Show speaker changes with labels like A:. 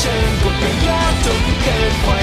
A: เชิญกดระยะจนเกินกว่า